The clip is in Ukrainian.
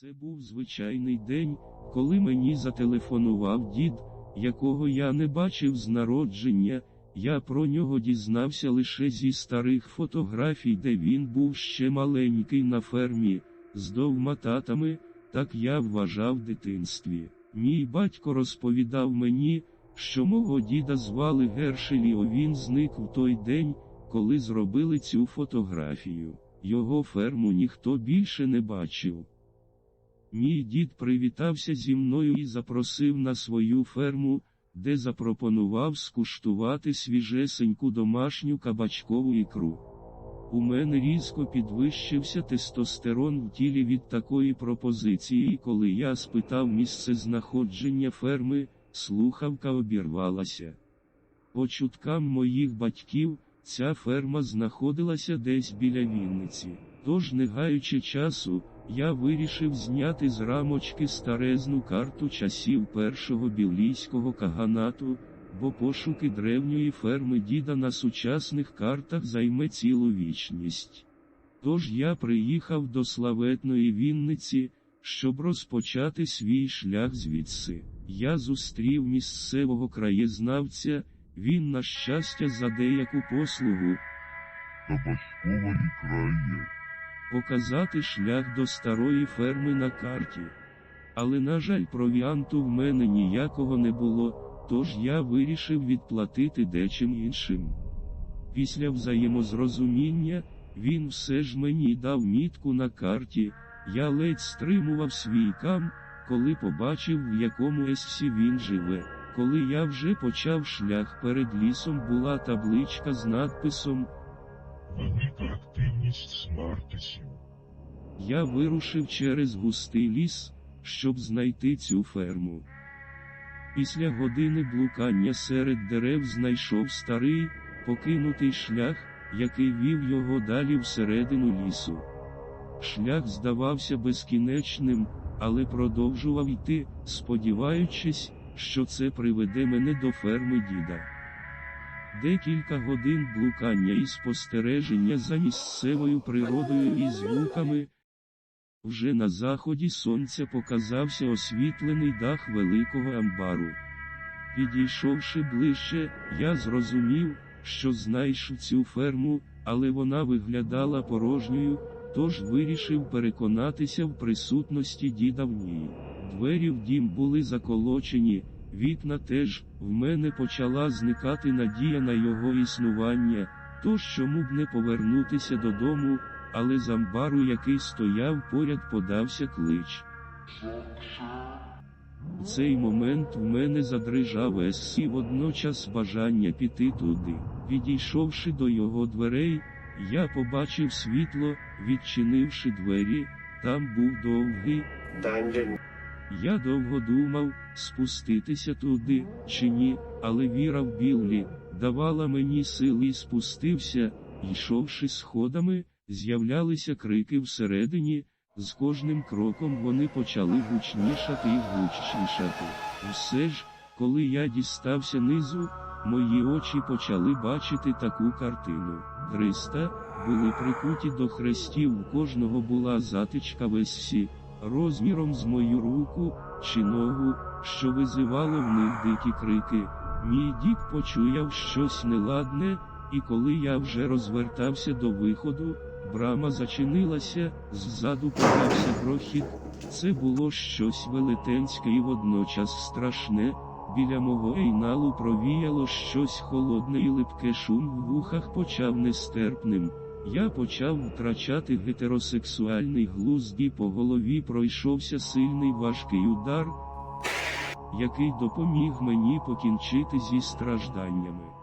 Це був звичайний день, коли мені зателефонував дід, якого я не бачив з народження. Я про нього дізнався лише зі старих фотографій, де він був ще маленький на фермі, з довма татами, так я вважав в дитинстві. Мій батько розповідав мені, що мого діда звали Гершелі, о він зник в той день, коли зробили цю фотографію. Його ферму ніхто більше не бачив. Мій дід привітався зі мною і запросив на свою ферму, де запропонував скуштувати свіжесеньку домашню кабачкову ікру. У мене різко підвищився тестостерон в тілі від такої пропозиції, і коли я спитав місце знаходження ферми, слухавка обірвалася. По чуткам моїх батьків, ця ферма знаходилася десь біля Вінниці. Тож, не гаючи часу, я вирішив зняти з рамочки старезну карту часів першого біблійського каганату, бо пошуки древньої ферми діда на сучасних картах займе цілу вічність. Тож я приїхав до славетної Вінниці, щоб розпочати свій шлях звідси. Я зустрів місцевого краєзнавця, він, на щастя, за деяку послугу Табачкова ікра є. Показати шлях до старої ферми на карті. Але, на жаль, провіанту в мене ніякого не було, тож я вирішив відплатити дечим іншим. Після взаємозрозуміння, він все ж мені дав мітку на карті, я ледь стримував свій кам, коли побачив, в якому есі він живе. Коли я вже почав шлях перед лісом була табличка з надписом Велика активність смартисів. Я вирушив через густий ліс, щоб знайти цю ферму. Після години блукання серед дерев знайшов старий, покинутий шлях, який вів його далі всередину лісу. Шлях здавався безкінечним, але продовжував йти, сподіваючись, що це приведе мене до ферми діда. Декілька годин блукання і спостереження за місцевою природою і звуками. Вже на заході сонця показався освітлений дах великого амбару. Підійшовши ближче, я зрозумів, що знайшов цю ферму, але вона виглядала порожньою, тож вирішив переконатися в присутності діда в ній. Двері в дім були заколочені, вікна теж, в мене почала зникати надія на його існування, тож чому б не повернутися додому, але з амбару, який стояв поряд, подався клич. В цей момент в мене задрижав Ессі водночас бажання піти туди. Підійшовши до його дверей, я побачив світло, відчинивши двері, там був довгий. Я довго думав, спуститися туди чи ні, але віра в Біллі давала мені сили і спустився, йшовши сходами, з'являлися крики всередині, з кожним кроком вони почали гучнішати і гучнішати. Все ж, коли я дістався низу, мої очі почали бачити таку картину. Триста були прикуті до хрестів, у кожного була затичка в ессі, розміром з мою руку чи ногу, що визивало в них дикі крики. Мій дід почуяв щось неладне, і коли я вже розвертався до виходу, брама зачинилася, ззаду подався грохіт. Це було щось велетенське і водночас страшне. Біля мого ейналу провіяло щось холодне і липке шум в вухах почав нестерпним. Я почав втрачати гетеросексуальний глузд і по голові пройшовся сильний важкий удар, який допоміг мені покінчити зі стражданнями.